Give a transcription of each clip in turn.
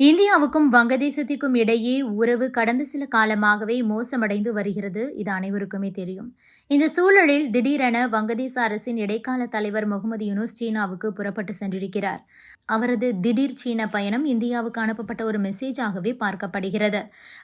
இந்தியாவுக்கும் வங்கதேசத்திற்கும் இடையே உறவு கடந்த சில காலமாகவே மோசமடைந்து வருகிறது. இது அனைவருக்குமே தெரியும். இந்த சூழலில் திடீரென வங்கதேச அரசின் இடைக்கால தலைவர் முகமது யூனுஸ் சீனாவுக்கு புறப்பட்டு சென்றிருக்கிறார். அவரது திடீர் சீன பயணம் இந்தியாவுக்கு அனுப்பப்பட்ட ஒரு மெசேஜாகவே பார்க்கப்படுகிறது.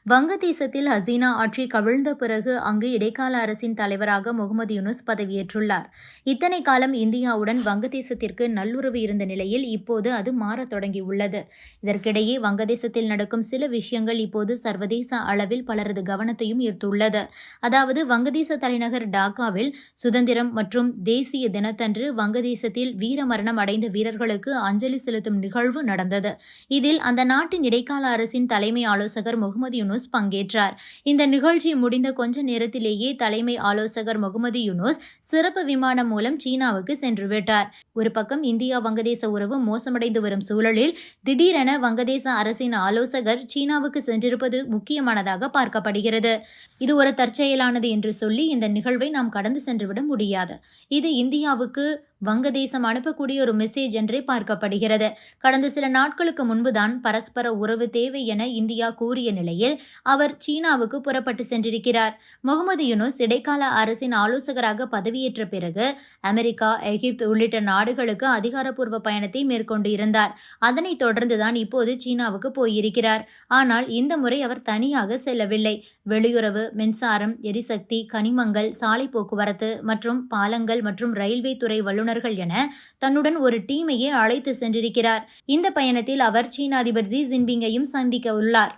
வங்கதேசத்தில் ஹசீனா ஆட்சி கவிழ்ந்த பிறகு அங்கு இடைக்கால அரசின் தலைவராக முகமது யூனுஸ் பதவியேற்றுள்ளார். இத்தனை காலம் இந்தியாவுடன் வங்கதேசத்திற்கு நல்லுறவு இருந்த நிலையில் இப்போது அது மாறத் தொடங்கியுள்ளது. இதற்கிடையே வங்கதேசத்தில் நடக்கும் சில விஷயங்கள் இப்போது சர்வதேச அளவில் பலரது கவனத்தையும் ஈர்த்துள்ளது. அதாவது வங்கதேச தலைநகர் டாக்காவில் சுதந்திரம் மற்றும் தேசிய தினத்தன்று வங்கதேசத்தில் வீரமரணம் அடைந்த வீரர்களுக்கு அஞ்சலி செலுத்தும் நிகழ்வு நடந்தது. இதில் அந்த நாட்டின் இடைக்கால அரசின் தலைமை ஆலோசகர் முகமது யூனுஸ் பங்கேற்றார். இந்த நிகழ்ச்சி முடிந்த கொஞ்ச நேரத்திலேயே தலைமை ஆலோசகர் முகமது யூனுஸ் சிறப்பு விமானம் மூலம் சீனாவுக்கு சென்று விட்டார். ஒரு பக்கம் இந்தியா வங்கதேச உறவு மோசமடைந்து வரும் சூழலில் திடீரென வங்கதேச அரசின் ஆலோசகர் சீனாவுக்கு சென்றிருப்பது முக்கியமானதாக பார்க்கப்படுகிறது. இது ஒரு தற்செயலானது என்று சொல்லி இந்த நிகழ்வை நாம் கடந்து சென்றுவிட முடியாது. இது இந்தியாவுக்கு வங்கதேசம் அனுப்பக்கூடிய ஒரு மெசேஜ் என்றே பார்க்கப்படுகிறது. கடந்த சில நாட்களுக்கு முன்புதான் பரஸ்பர உறவு தேவை என இந்தியா கூறிய நிலையில் அவர் சீனாவுக்கு புறப்பட்டு சென்றிருக்கிறார். முகமது யூனுஸ் இடைக்கால அரசின் ஆலோசகராக பதவியேற்ற பிறகு அமெரிக்கா எகிப்து உள்ளிட்ட நாடுகளுக்கு அதிகாரப்பூர்வ பயணத்தை மேற்கொண்டு இருந்தார். அதனைத் தொடர்ந்துதான் இப்போது சீனாவுக்கு போயிருக்கிறார். ஆனால் இந்த முறை அவர் தனியாக செல்லவில்லை. வெளியுறவு மின்சாரம் எரிசக்தி கனிமங்கள் சாலை போக்குவரத்து மற்றும் பாலங்கள் மற்றும் ரயில்வே துறை வல்லுநர்கள் என தன்னுடன் ஒரு டீமையே அழைத்து சென்றிருக்கிறார். இந்த பயணத்தில் அவர் சீன அதிபர் ஜி ஜின்பிங்கையும் சந்திக்க உள்ளார்.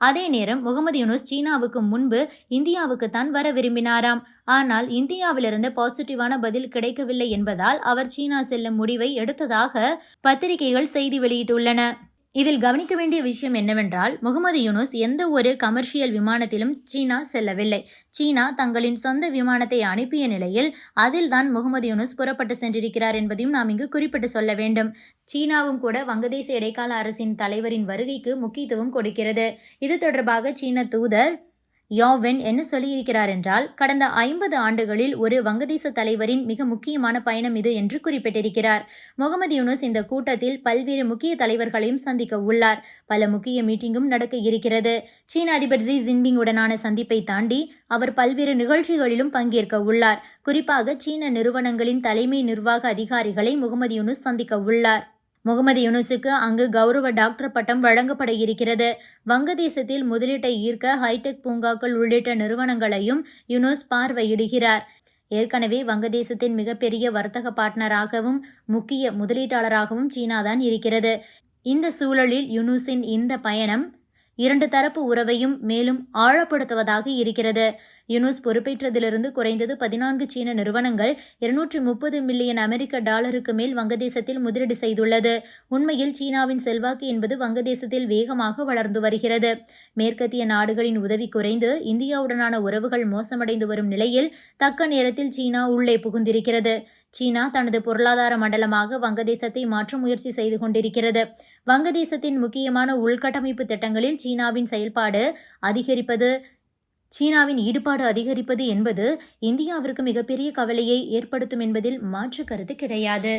அதே நேரம் முகமது யூனுஸ் சீனாவுக்கு முன்பு இந்தியாவுக்கு தான் வர விரும்பினாராம். ஆனால் இந்தியாவிலிருந்து பாசிட்டிவான பதில் கிடைக்கவில்லை என்பதால் அவர் சீனா செல்லும் முடிவை எடுத்ததாக பத்திரிகைகள் செய்தி வெளியிட்டுள்ளன. இதில் கவனிக்க வேண்டிய விஷயம் என்னவென்றால் முகமது யூனுஸ் எந்த ஒரு கமர்ஷியல் விமானத்திலும் சீனா செல்லவில்லை. சீனா தங்களின் சொந்த விமானத்தை அனுப்பிய நிலையில் அதில்தான் முகமது யூனுஸ் புறப்பட்டு சென்றிருக்கிறார் என்பதையும் நாம் இங்கு குறிப்பிட்டு சொல்ல வேண்டும். சீனாவும் கூட வங்கதேச இடைக்கால அரசின் தலைவரின் வருகைக்கு முக்கியத்துவம் கொடுக்கிறது. இது தொடர்பாக சீன தூதர் யாவென் என்ன சொல்லியிருக்கிறார் என்றால் கடந்த ஐம்பது ஆண்டுகளில் ஒரு வங்கதேச தலைவரின் மிக முக்கியமான பயணம் இது என்று குறிப்பிட்டிருக்கிறார். முகமது யூனுஸ் இந்த கூட்டத்தில் பல்வேறு முக்கிய தலைவர்களையும் சந்திக்க உள்ளார். பல முக்கிய மீட்டிங்கும் நடக்க இருக்கிறது. சீன அதிபர் ஜி ஜின்பிங் உடனான சந்திப்பை தாண்டி அவர் பல்வேறு நிகழ்ச்சிகளிலும் பங்கேற்க உள்ளார். குறிப்பாக சீன நிறுவனங்களின் தலைமை நிர்வாக அதிகாரிகளை முகமது யூனுஸ் சந்திக்க உள்ளார். முகமது யூனுஸுக்கு அங்கு கௌரவ டாக்டர் பட்டம் வழங்கப்பட இருக்கிறது. வங்கதேசத்தில் முதலீட்டை ஈர்க்க ஹைடெக் பூங்காக்கள் உள்ளிட்ட நிறுவனங்களையும் யூனுஸ் பார்வையிடுகிறார். ஏற்கனவே வங்கதேசத்தின் மிகப்பெரிய வர்த்தக பார்ட்னராகவும் முக்கிய முதலீட்டாளராகவும் சீனா தான் இருக்கிறது. இந்த சூழலில் யுனூஸின் இந்த பயணம் இரண்டு தரப்பு உறவையும் மேலும் ஆழப்படுத்துவதாக இருக்கிறது. யுனூஸ் பொறுப்பேற்றதிலிருந்து குறைந்தது பதினான்கு சீன நிறுவனங்கள் இருநூற்றி முப்பது மில்லியன் அமெரிக்க டாலருக்கு மேல் வங்கதேசத்தில் முதலீடு செய்துள்ளது. உண்மையில் சீனாவின் செல்வாக்கு என்பது வங்கதேசத்தில் வேகமாக வளர்ந்து வருகிறது. மேற்கத்திய நாடுகளின் உதவி குறைந்து இந்தியாவுடனான உறவுகள் மோசமடைந்து வரும் நிலையில் தக்க நேரத்தில் சீனா உள்ளே புகுந்திருக்கிறது. சீனா தனது பொருளாதார மண்டலமாக வங்கதேசத்தை மாற்ற முயற்சி செய்து கொண்டிருக்கிறது. வங்கதேசத்தின் முக்கியமான உள்கட்டமைப்பு திட்டங்களில் சீனாவின் செயல்பாடு அதிகரிப்பது சீனாவின் ஈடுபாடு அதிகரிப்பது என்பது இந்தியாவிற்கு மிகப்பெரிய கவலையை ஏற்படுத்தும் என்பதில் மாற்று கருத்து கிடையாது.